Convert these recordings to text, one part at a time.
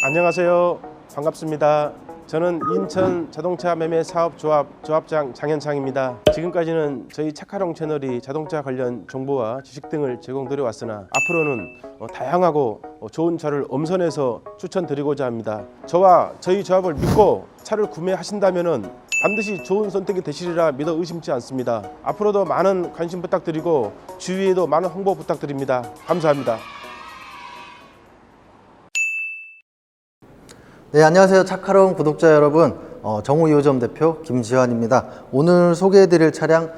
안녕하세요. 반갑습니다. 저는 인천 자동차 매매 사업 조합 조합장 장현창입니다. 지금까지는 저희 차카롱 채널이 자동차 관련 정보와 지식 등을 제공드려 왔으나 앞으로는 어, 다양하고 어, 좋은 차를 엄선해서 추천드리고자 합니다. 저와 저희 조합을 믿고 차를 구매하신다면은 반드시 좋은 선택이 되시리라 믿어 의심치 않습니다. 앞으로도 많은 관심 부탁드리고 주위에도 많은 홍보 부탁드립니다. 감사합니다. 네, 안녕하세요. 차카롱 구독자 여러분. 어, 정우 2호점 대표 김지환입니다. 오늘 소개해드릴 차량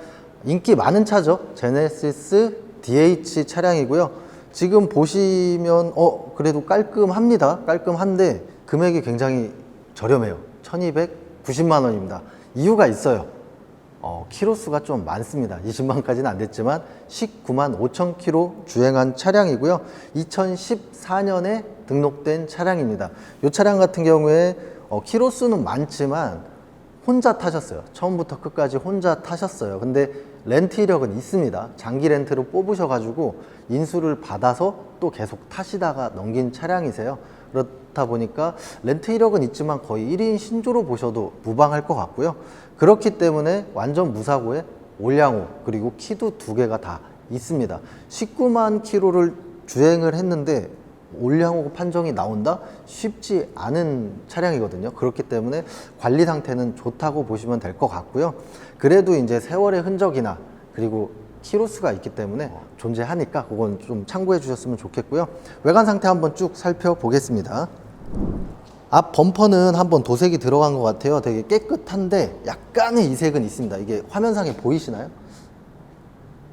인기 많은 차죠. 제네시스 DH 차량이고요. 지금 보시면 어 그래도 깔끔합니다. 깔끔한데 금액이 굉장히 저렴해요. 1,290만 원입니다. 이유가 있어요. 어, 키로수가 좀 많습니다. 20만까지는 안 됐지만 19만 5천 킬로 주행한 차량이고요. 2014년에 등록된 차량입니다. 이 차량 같은 경우에 어, 키로수는 많지만 혼자 타셨어요. 처음부터 끝까지 혼자 타셨어요. 근데 렌트 이력은 있습니다. 장기 렌트로 뽑으셔가지고 인수를 받아서 또 계속 타시다가 넘긴 차량이세요. 그렇다 보니까 렌트 이력은 있지만 거의 1인 신조로 보셔도 무방할 것 같고요. 그렇기 때문에 완전 무사고에 올량호 그리고 키도 두 개가 다 있습니다. 19만 킬로를 주행을 했는데 올량호 판정이 나온다? 쉽지 않은 차량이거든요. 그렇기 때문에 관리 상태는 좋다고 보시면 될 것 같고요. 그래도 이제 세월의 흔적이나 그리고 키로수가 있기 때문에 존재하니까 그건 좀 참고해 주셨으면 좋겠고요. 외관 상태 한번 쭉 살펴보겠습니다. 앞 범퍼는 한번 도색이 들어간 것 같아요. 되게 깨끗한데 약간의 이색은 있습니다. 이게 화면상에 보이시나요?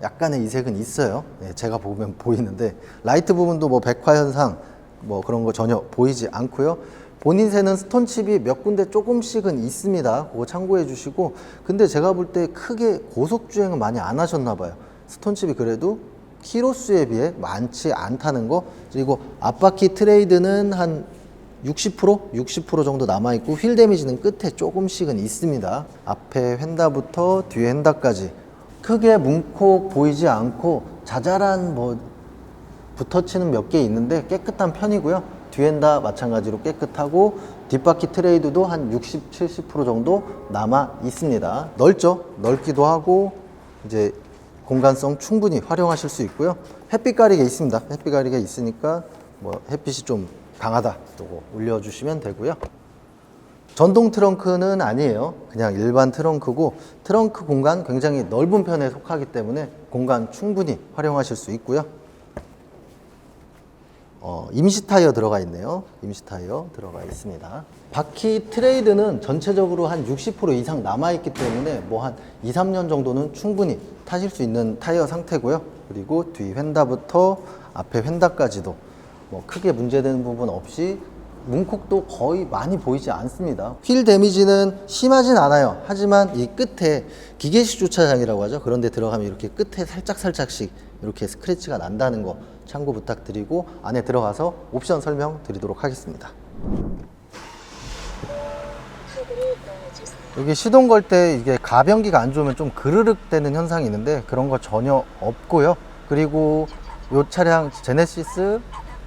약간의 이색은 있어요. 네, 제가 보면 보이는데 라이트 부분도 뭐 백화 현상 뭐 그런 거 전혀 보이지 않고요. 본인 새는 스톤칩이 몇 군데 조금씩은 있습니다. 그거 참고해 주시고 근데 제가 볼 때 크게 고속 주행은 많이 안 하셨나 봐요. 스톤칩이 그래도 키로수에 비해 많지 않다는 거 그리고 앞바퀴 트레이드는 한 60% 60% 정도 남아 있고 휠 데미지는 끝에 조금씩은 있습니다. 앞에 휀다부터 뒤에 휀다까지 크게 문콕 보이지 않고 자잘한 뭐 붙어치는 몇 개 있는데 깨끗한 편이고요. 뒤엔 다 마찬가지로 깨끗하고 뒷바퀴 트레이드도 한 60, 70% 정도 남아 있습니다. 넓죠? 넓기도 하고 이제 공간성 충분히 활용하실 수 있고요. 햇빛 가리개 있습니다. 햇빛 가리개 있으니까 뭐 햇빛이 좀 강하다. 요거 올려주시면 되고요. 전동 트렁크는 아니에요. 그냥 일반 트렁크고 트렁크 공간 굉장히 넓은 편에 속하기 때문에 공간 충분히 활용하실 수 있고요. 어, 임시 타이어 들어가 있네요. 임시 타이어 들어가 있습니다. 바퀴 트레이드는 전체적으로 한 60% 이상 남아 있기 때문에 뭐 한 2, 3년 정도는 충분히 타실 수 있는 타이어 상태고요. 그리고 뒤 휀다부터 앞에 휀다까지도 뭐 크게 문제되는 부분 없이 문콕도 거의 많이 보이지 않습니다. 휠 데미지는 심하진 않아요. 하지만 이 끝에 기계식 주차장이라고 하죠. 그런데 들어가면 이렇게 끝에 살짝 살짝씩 이렇게 스크래치가 난다는 거 참고 부탁드리고 안에 들어가서 옵션 설명 드리도록 하겠습니다. 여기 시동 걸 때 이게 가변기가 안 좋으면 좀 그르륵 되는 현상이 있는데 그런 거 전혀 없고요. 그리고 이 차량 제네시스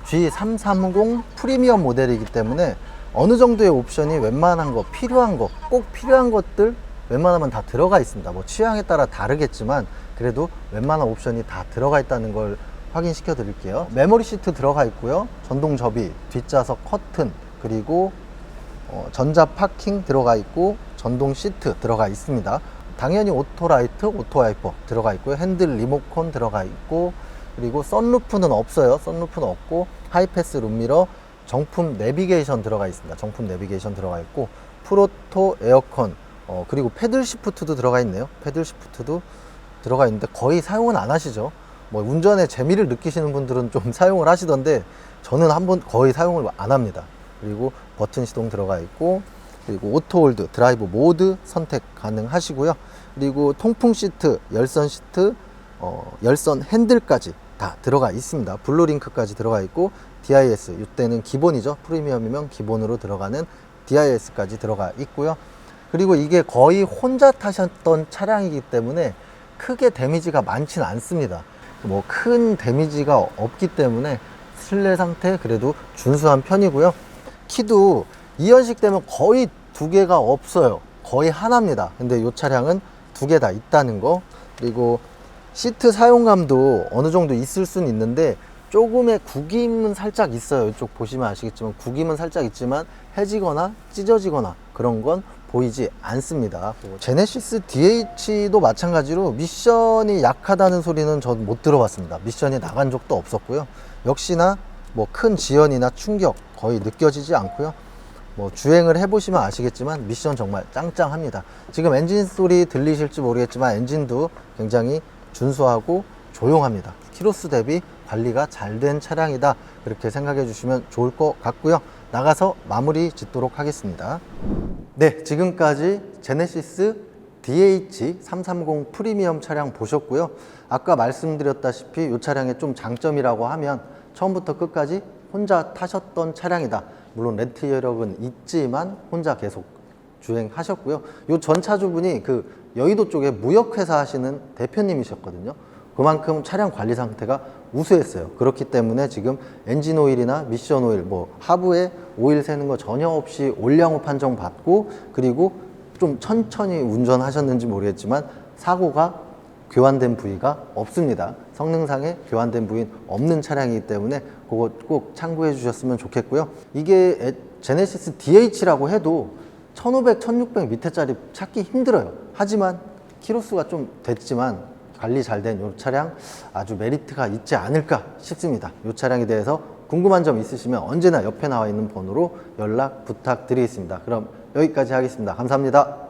G330 프리미엄 모델이기 때문에 어느 정도의 옵션이 웬만한 거 필요한 거 꼭 필요한 것들 웬만하면 다 들어가 있습니다. 뭐 취향에 따라 다르겠지만 그래도 웬만한 옵션이 다 들어가 있다는 걸 확인시켜 드릴게요. 메모리 시트 들어가 있고요. 전동 접이, 뒷좌석 커튼, 그리고 어, 전자 파킹 들어가 있고 전동 시트 들어가 있습니다. 당연히 오토라이트, 오토와이퍼 들어가 있고요. 핸들 리모컨 들어가 있고 그리고 썬루프는 없어요. 썬루프는 없고 하이패스 룸미러, 정품 내비게이션 들어가 있습니다. 정품 내비게이션 들어가 있고 프로토 에어컨 어, 그리고 패들 시프트도 들어가 있네요. 패들 시프트도 들어가 있는데 거의 사용은 안 하시죠. 뭐 운전에 재미를 느끼시는 분들은 좀 사용을 하시던데 저는 한 번 거의 사용을 안 합니다. 그리고 버튼 시동 들어가 있고 그리고 오토 홀드 드라이브 모드 선택 가능하시고요. 그리고 통풍 시트, 열선 시트, 어, 열선 핸들까지 다 들어가 있습니다. 블루링크까지 들어가 있고 DIS 이때는 기본이죠. 프리미엄이면 기본으로 들어가는 DIS까지 들어가 있고요. 그리고 이게 거의 혼자 타셨던 차량이기 때문에 크게 데미지가 많지는 않습니다. 뭐 큰 데미지가 없기 때문에 실내 상태 그래도 준수한 편이고요. 키도 이연식 되면 거의 두 개가 없어요. 거의 하나입니다. 근데 이 차량은 두 개 다 있다는 거. 그리고 시트 사용감도 어느 정도 있을 수는 있는데 조금의 구김은 살짝 있어요. 이쪽 보시면 아시겠지만 구김은 살짝 있지만 해지거나 찢어지거나 그런 건 보이지 않습니다. 제네시스 DH도 마찬가지로 미션이 약하다는 소리는 전 못 들어봤습니다. 미션이 나간 적도 없었고요. 역시나 뭐 큰 지연이나 충격 거의 느껴지지 않고요. 뭐 주행을 해보시면 아시겠지만 미션 정말 짱짱합니다. 지금 엔진 소리 들리실지 모르겠지만 엔진도 굉장히 준수하고 조용합니다. 키로수 대비 관리가 잘 된 차량이다. 그렇게 생각해 주시면 좋을 것 같고요. 나가서 마무리 짓도록 하겠습니다. 네, 지금까지 제네시스 DH330 프리미엄 차량 보셨고요. 아까 말씀드렸다시피 이 차량의 좀 장점이라고 하면 처음부터 끝까지 혼자 타셨던 차량이다. 물론 렌트 여력은 있지만 혼자 계속 주행하셨고요. 이 전 차주분이 그 여의도 쪽에 무역회사 하시는 대표님이셨거든요. 그만큼 차량 관리 상태가 우수했어요. 그렇기 때문에 지금 엔진 오일이나 미션 오일, 뭐 하부에 오일 새는 거 전혀 없이 올량후 판정 받고 그리고 좀 천천히 운전하셨는지 모르겠지만 사고가 교환된 부위가 없습니다. 성능상에 교환된 부위는 없는 차량이기 때문에 그거 꼭 참고해 주셨으면 좋겠고요. 이게 에- 제네시스 DH라고 해도 1500, 1600 밑에짜리 찾기 힘들어요. 하지만 키로수가 좀 됐지만 관리 잘 된 이 차량 아주 메리트가 있지 않을까 싶습니다. 이 차량에 대해서 궁금한 점 있으시면 언제나 옆에 나와 있는 번호로 연락 부탁드리겠습니다. 그럼 여기까지 하겠습니다. 감사합니다.